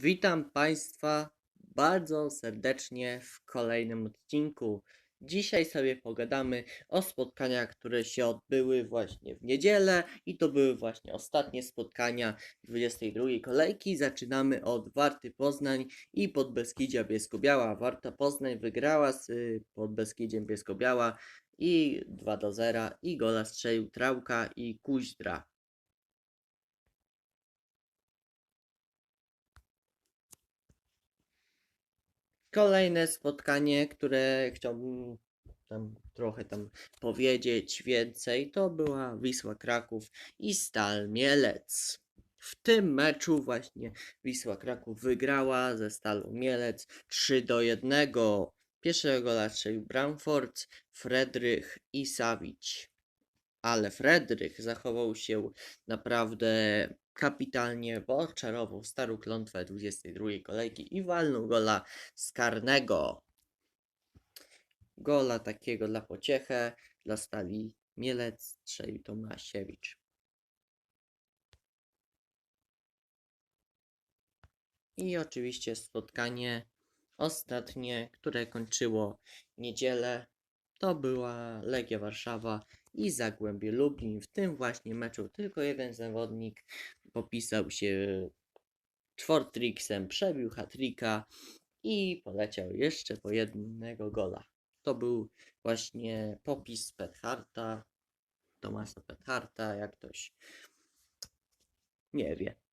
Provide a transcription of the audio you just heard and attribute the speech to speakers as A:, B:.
A: Witam Państwa bardzo serdecznie w kolejnym odcinku. Dzisiaj sobie pogadamy o spotkaniach, które się odbyły właśnie w niedzielę i to były właśnie ostatnie spotkania 22 kolejki. Zaczynamy od Warty Poznań i Podbeskidzia Bielsko-Biała. Warta Poznań wygrała z Podbeskidziem Bielsko-Biała i 2 do 0 i gola strzelił Trałka i Kuźdra. Kolejne spotkanie, które chciałbym tam trochę tam powiedzieć więcej, to była Wisła Kraków i Stal Mielec. W tym meczu właśnie Wisła Kraków wygrała ze Stalą Mielec 3 do 1. Pierwszego gola strzelił Bramford, Fredrych i Sawić. Ale Fredrych zachował się naprawdę kapitalnie, bo odczarował starą klątwę 22 kolejki i walnął gola z karnego. Gola takiego dla pociechę, dla Stali Mielec strzelił Tomasiewicz. I oczywiście spotkanie ostatnie, które kończyło niedzielę, to była Legia Warszawa i Zagłębie Lublin. W tym właśnie meczu tylko jeden zawodnik popisał się Czwortrixem, przebił hatrika i poleciał jeszcze po jednego gola. To był właśnie popis Petharta, Tomasa Petharta, jak ktoś nie wie.